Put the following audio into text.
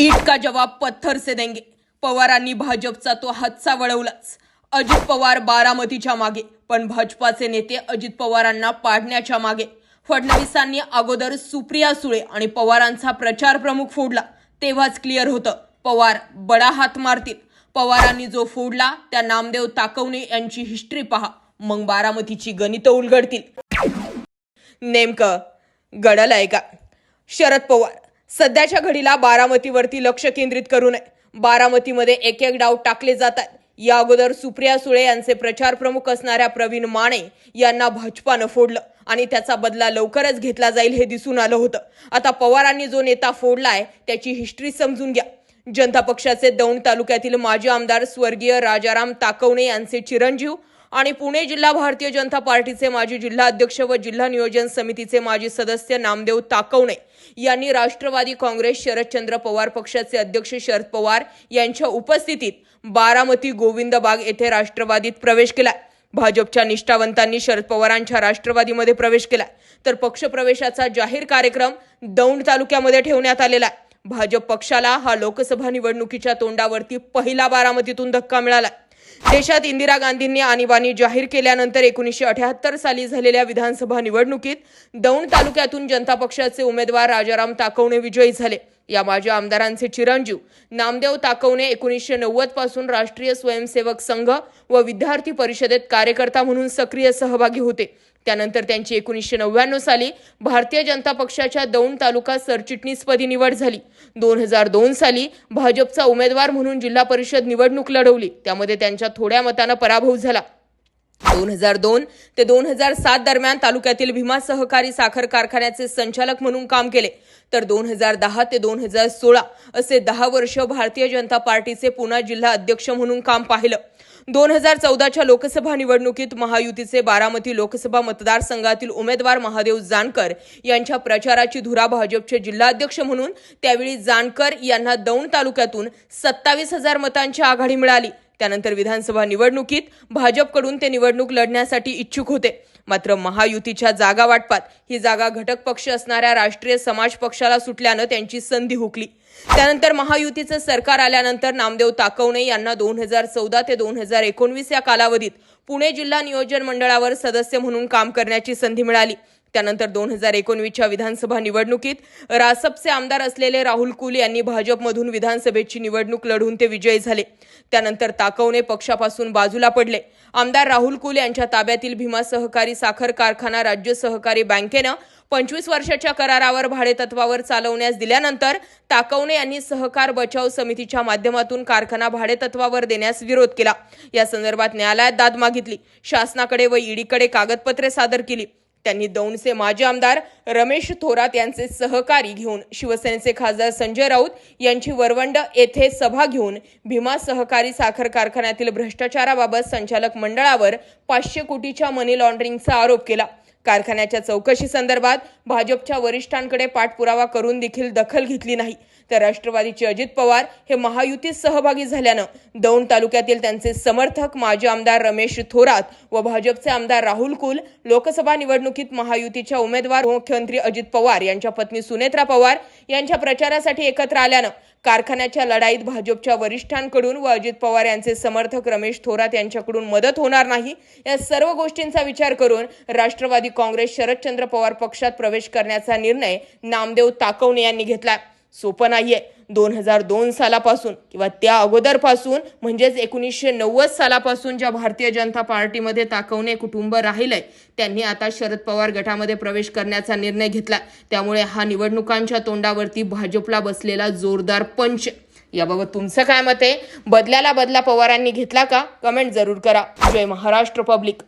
ईट का जवाब पत्थर से देंगे। पवारांनी भाजपचा तो हातचा वळवलाच. अजित पवार बारामतीच्या मागे पण भाजपाचे नेते अजित पवारांना पाडण्याच्या मागे. फडणवीसांनी अगोदर सुप्रिया सुळे आणि पवारांचा प्रचार प्रमुख फोडला. तेव्हाच क्लिअर होतं पवार बडा हात मारतील. पवारांनी जो फोडला त्या नामदेव ताकवणे यांची हिस्ट्री पहा. मग बारामतीची गणितं उलगडतील. नेमकं गडल आहे का? शरद पवार सध्याच्या घडीला बारामतीवरती लक्ष केंद्रित करू नये बारामतीमध्ये एक एक डाव टाकले जातात. या अगोदर सुप्रिया सुळे यांचे प्रचार प्रमुख असणाऱ्या प्रवीण माने यांना भाजपानं फोडलं आणि त्याचा बदला लवकरच घेतला जाईल हे दिसून आलं होतं. आता पवारांनी जो नेता फोडलाय त्याची हिस्ट्री समजून घ्या. जनता पक्षाचे दौंड तालुक्यातील माजी आमदार स्वर्गीय राजाराम ताकवणे यांचे चिरंजीव आणि पुणे जिल्हा भारतीय जनता पार्टीचे माजी जिल्हा अध्यक्ष व जिल्हा नियोजन समितीचे माजी सदस्य नामदेव ताकवणे यांनी राष्ट्रवादी काँग्रेस शरदचंद्र पवार पक्षाचे अध्यक्ष शरद पवार यांच्या उपस्थितीत बारामती गोविंद बाग येथे राष्ट्रवादीत प्रवेश केला भाजपच्या निष्ठावंतांनी शरद पवारांच्या राष्ट्रवादीमध्ये प्रवेश केला तर पक्षप्रवेशाचा जाहीर कार्यक्रम दौंड तालुक्यामध्ये ठेवण्यात आलेला आहे. भाजप पक्षाला हा लोकसभा निवडणुकीच्या तोंडावरती पहिला बारामतीतून धक्का मिळाला देशात इंदिरा गांधींनी आणीबाणी जाहीर केल्यानंतर एकोणीसशे अठ्याहत्तर साली झालेल्या विधानसभा निवडणुकीत दौंड तालुक्यातून जनता पक्षाचे उमेदवार राजाराम ताकवणे विजयी झाले. या माजी आमदारांचे चिरंजीव. नामदेव ताकवणे एकोणीसशे नव्वदपासून राष्ट्रीय स्वयंसेवक संघ व विद्यार्थी परिषदेत कार्यकर्ता म्हणून सक्रिय सहभागी होते. त्यानंतर त्यांची एकोणीसशे नव्याण्णव साली भारतीय जनता पक्षाच्या दौंड तालुका सरचिटणीसपदी निवड झाली. दोन हजार दोन साली भाजपचा उमेदवार म्हणून जिल्हा परिषद निवडणूक लढवली. त्यामध्ये त्यांच्या थोड्या मतानं पराभव झाला. दोन हजार दोन ते दोन हजार सात दरम्यान तालुक्यातील भीमा सहकारी साखर कारखान्याचे संचालक म्हणून काम केले. तर दोन हजार दहा ते दोन हजार सोळा असे दहा वर्ष भारतीय जनता पार्टीचे पुणा जिल्हा अध्यक्ष म्हणून काम पाहिलं. दोन हजार चौदाच्या लोकसभा निवडणुकीत महायुतीचे बारामती लोकसभा मतदारसंघातील उमेदवार महादेव जानकर यांच्या प्रचाराची धुरा भाजपचे जिल्हाध्यक्ष म्हणून त्यावेळी जानकर यांना दौंड तालुक्यातून सत्तावीस हजार मतांची आघाडी मिळाली. त्यानंतर विधानसभा निवडणुकीत भाजपकडून ते निवडणूक लढण्यासाठी इच्छुक होते. मात्र महायुतीच्या जागा वाटपात ही जागा घटक पक्ष असणाऱ्या राष्ट्रीय समाज पक्षाला सुटल्यानं त्यांची संधी हुकली. त्यानंतर महायुतीचं सरकार आल्यानंतर नामदेव ताकवणे यांना दोन हजार चौदा ते दोन हजार एकोणवीस या कालावधीत पुणे जिल्हा नियोजन मंडळावर सदस्य म्हणून काम करण्याची संधी मिळाली. त्यानंतर दोन हजार एकोणवीसच्या विधानसभा निवडणुकीत रासपचे आमदार असलेले राहुल कुल यांनी भाजपमधून विधानसभेची निवडणूक लढून ते विजयी झाले. त्यानंतर ताकवणे पक्षापासून बाजूला पडले. आमदार राहुल कुल यांच्या ताब्यातील भीमा सहकारी साखर कारखाना राज्य सहकारी बँकेनं पंचवीस वर्षाच्या करारावर भाडेतत्वावर चालवण्यास दिल्यानंतर ताकवणे यांनी सहकार बचाव समितीच्या माध्यमातून कारखाना भाडेतत्वावर देण्यास विरोध केला. या संदर्भात न्यायालयात दाद मागितली. शासनाकडे व ईडीकडे कागदपत्रे सादर केली. त्यांनी दौंडचे माजी आमदार रमेश थोरात यांचे सहकारी घेऊन शिवसेनेचे खासदार संजय राऊत यांची वरवंड येथे सभा घेऊन भीमा सहकारी साखर कारखान्यातील भ्रष्टाचाराबाबत संचालक मंडळावर पाचशे कोटीच्या मनी लॉन्ड्रिंगचा आरोप केला. कारखान्याच्या चौकशी संदर्भात भाजपच्या वरिष्ठांकडे पाठपुरावा करून देखील दखल घेतली नाही. तर राष्ट्रवादीचे अजित पवार हे महायुतीत सहभागी झाल्यानं दौंड तालुक्यातील त्यांचे समर्थक माजी आमदार रमेश थोरात व भाजपचे आमदार राहुल कुल लोकसभा निवडणुकीत महायुतीच्या उमेदवार मुख्यमंत्री अजित पवार यांच्या पत्नी सुनेत्रा पवार यांच्या प्रचारासाठी एकत्र आल्यानं कारखान्याच्या लढाईत भाजपच्या वरिष्ठांकडून व अजित पवार यांचे समर्थक रमेश थोरात यांच्याकडून मदत होणार नाही या सर्व गोष्टींचा विचार करून राष्ट्रवादी काँग्रेस शरदचंद्र पवार पक्षात प्रवेश करण्याचा निर्णय नामदेव ताकवणे यांनी घेतला. सोपं नाहीये. दोन हजार दोन सालापासून किंवा त्या अगोदरपासून म्हणजेच एकोणीसशे नव्वद सालापासून ज्या भारतीय जनता पार्टीमध्ये ताकवणे कुटुंब राहिलंय त्यांनी आता शरद पवार गटामध्ये प्रवेश करण्याचा निर्णय घेतला. त्यामुळे हा निवडणुकांच्या तोंडावरती भाजपला बसलेला जोरदार पंच. याबाबत तुमचं काय मत आहे? बदल्याला बदला पवारांनी घेतला का? कमेंट जरूर करा. जय महाराष्ट्र पब्लिक.